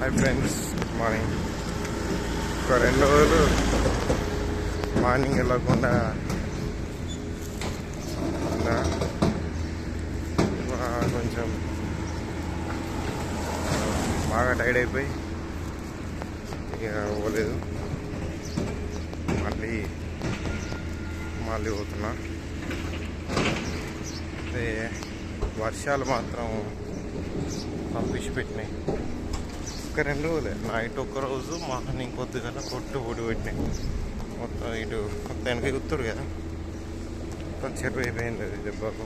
Hi friends good morning ఒక రెండు రోజులు మార్నింగ్ వెళ్ళకుండా కొంచెం బాగా టైర్డ్ అయిపోయి ఇక పోలేదు. మళ్ళీ మళ్ళీ పోతున్నా. అయితే వర్షాలు మాత్రం పంపించి పెట్టినాయి. ఒక్క రెండు రోజులే నైట్ ఒక్క రోజు మార్నింగ్ పొద్దుగల కొట్టు పొడి పెట్టినాయి మొత్తం ఇటు మొత్తం వెనక గుర్తుడు కదా. మొత్తం చెరువు అయిపోయింది అది దెబ్బకు.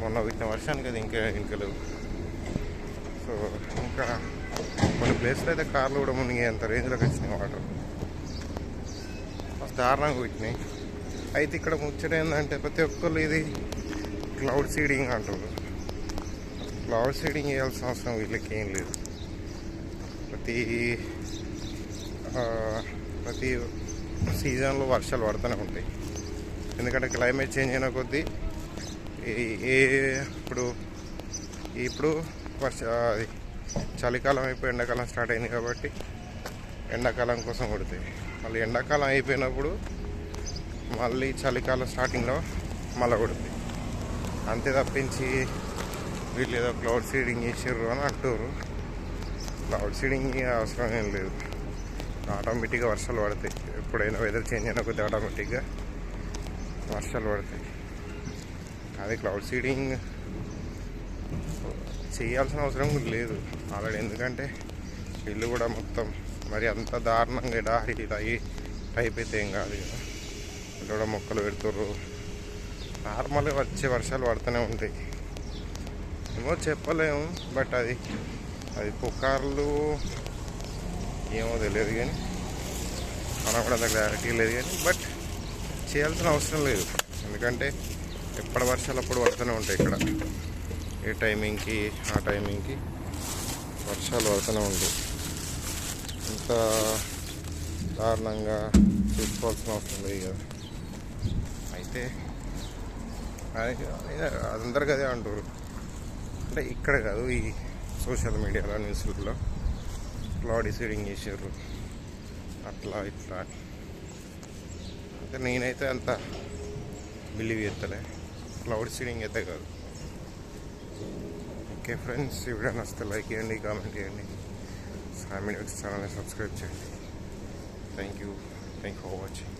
మొన్న పెట్టిన వర్షానికి అది ఇంకా ఇంకలేవు సో ఇంకా కొన్ని ప్లేస్లో అయితే కార్లు కూడా మునిగి అంత రేంజ్లోకి వచ్చినాయి వాటర్. దారుణంగా పెట్టినాయి అయితే ఇక్కడ ముచ్చట ఏంటంటే ప్రతి ఒక్కరు ఇది క్లౌడ్ సీడింగ్ అంటారు. క్లౌడ్ సీడింగ్ చేయాల్సిన అవసరం వీళ్ళకి ఏం లేదు. ప్రతి ప్రతి సీజన్లో వర్షాలు పడుతూనే ఉంటాయి. ఎందుకంటే క్లైమేట్ చేంజ్ అయిన కొద్దీ ఈ- ఏ ఇప్పుడు ఇప్పుడు వర్ష అది చలికాలం అయిపోయి ఎండాకాలం స్టార్ట్ అయింది కాబట్టి ఎండాకాలం కోసం కొడతాయి. మళ్ళీ ఎండాకాలం అయిపోయినప్పుడు మళ్ళీ చలికాలం స్టార్టింగ్లో మళ్ళీ కొడుతుంది అంతే తప్పించి వీళ్ళు ఏదో క్లౌడ్ సీడింగ్ చేసారు అని అంటారు క్లౌడ్ సీడింగ్ అవసరం ఏం లేదు. ఆటోమేటిక్గా వర్షాలు పడతాయి. ఎప్పుడైనా వెదర్ చేంజ్ అయిన కొద్ది ఆటోమేటిక్గా వర్షాలు పడతాయి. అది క్లౌడ్ సీడింగ్ చేయాల్సిన అవసరం కూడా లేదు. ఆల్రెడీ ఎందుకంటే ఇల్లు కూడా మొత్తం మరి అంత దారుణంగా ఎడారి అయ్యి టైప్ అయితే ఏం కాదు కదా. ఇల్లు కూడా మొక్కలు పెడుతుర్రు. నార్మల్గా వచ్చే వర్షాలు పడుతూనే ఉంటాయి. ఏమో చెప్పలేము బట్ అది అది పుకార్లు ఏమో తెలియదు కానీ మనం కూడా అంత క్లారిటీ లేదు కానీ బట్ చేయాల్సిన అవసరం లేదు. ఎందుకంటే ఎప్పటి వర్షాలు అప్పుడు పడుతూనే ఉంటాయి ఇక్కడ. ఏ టైమింగ్కి ఆ టైమింగ్కి వర్షాలు పడుతూనే ఉంటాయి. ఇంత దారుణంగా చూసుకోవాల్సిన అవసరం లేదు కదా. అయితే అది- అది అందరికి అదే అంటారు. అంటే ఇక్కడ కాదు ఈ సోషల్ మీడియాలో న్యూస్లలో క్లౌడ్ సీడింగ్ చేసారు అట్లా ఇట్లా. అంటే నేనైతే అంత బిలీవ్ చేస్తలే క్లౌడ్ సీడింగ్ అయితే కాదు. ఓకే ఫ్రెండ్స్ ఈ వీడియో నచ్చితే లైక్ చేయండి కామెంట్ చేయండి. సామి ఛానల్ని సబ్స్క్రైబ్ చేయండి. Thank you thank for watching.